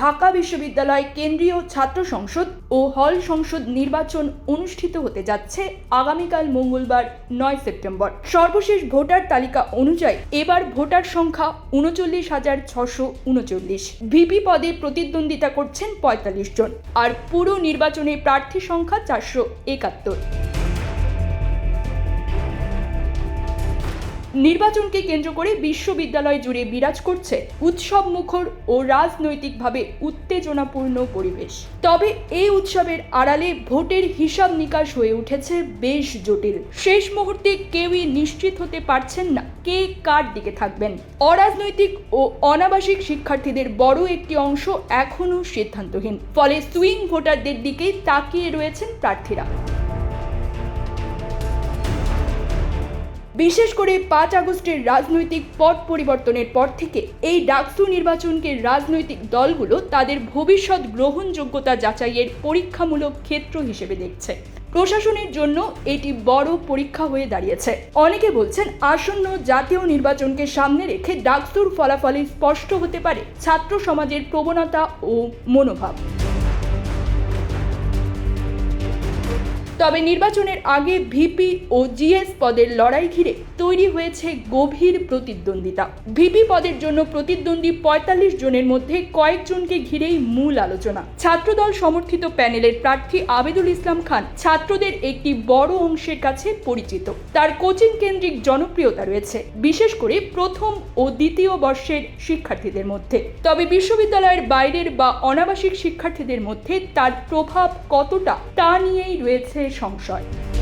ঢাকা বিশ্ববিদ্যালয় কেন্দ্রীয় ছাত্র সংসদ ও হল সংসদ নির্বাচন অনুষ্ঠিত হতে যাচ্ছে আগামীকাল মঙ্গলবার, নয় সেপ্টেম্বর। সর্বশেষ ভোটার তালিকা অনুযায়ী এবার ভোটার সংখ্যা উনচল্লিশ হাজার ছশো উনচল্লিশ। ভিপি পদে প্রতিদ্বন্দ্বিতা করছেন পঁয়তাল্লিশ জন। আর পুরো নির্বাচনে প্রার্থী সংখ্যা চারশো একাত্তর। নির্বাচনকে কেন্দ্র করে বিশ্ববিদ্যালয় জুড়ে বিরাজ করছে উৎসব মুখর ও রাজনৈতিকভাবে উত্তেজনাপূর্ণ পরিবেশ। তবে এই উৎসবের আড়ালে ভোটের হিসাব নিকাশ হয়ে উঠেছে বেশ জটিল। শেষ মুহূর্তে কেউই নিশ্চিত হতে পারছেন না কে কার দিকে থাকবেন। অরাজনৈতিক ও অনাবাসিক শিক্ষার্থীদের বড় একটি অংশ এখনও সিদ্ধান্তহীন। ফলে সুইং ভোটারদের দিকেই তাকিয়ে রয়েছেন প্রার্থীরা। বিশেষ করে পাঁচ আগস্টের রাজনৈতিক পট পরিবর্তনের পর থেকে এই ডাকসু নির্বাচনকে রাজনৈতিক দলগুলো তাদের ভবিষ্যৎ গ্রহণযোগ্যতা যাচাইয়ের পরীক্ষামূলক ক্ষেত্র হিসেবে দেখছে। প্রশাসনের জন্য এটি বড় পরীক্ষা হয়ে দাঁড়িয়েছে। অনেকে বলছেন আসন্ন জাতীয় নির্বাচনকে সামনে রেখে ডাকসুর ফলাফলে স্পষ্ট হতে পারে ছাত্র সমাজের প্রবণতা ও মনোভাব। তবে নির্বাচনের আগে ভিপি ও জিএস পদের লড়াই ঘিরে তৈরি হয়েছে গভীর প্রতিদ্বন্দ্বিতা। ভিপি পদের জন্য প্রতিদ্বন্দ্বী পঁয়তাল্লিশ জনের মধ্যে কয়েকজনকে ঘিরেই মূল আলোচনা। ছাত্রদল সমর্থিত প্যানেলের প্রার্থী আবেদুল ইসলাম খান ছাত্রদের একটি বড় অংশের কাছে পরিচিত। তার কোচিং কেন্দ্রিক জনপ্রিয়তা রয়েছে, বিশেষ করে প্রথম ও দ্বিতীয় বর্ষের শিক্ষার্থীদের মধ্যে। তবে বিশ্ববিদ্যালয়ের বাইরের বা অনাবাসিক শিক্ষার্থীদের মধ্যে তার প্রভাব কতটা তা নিয়েই রয়েছে সংশয়।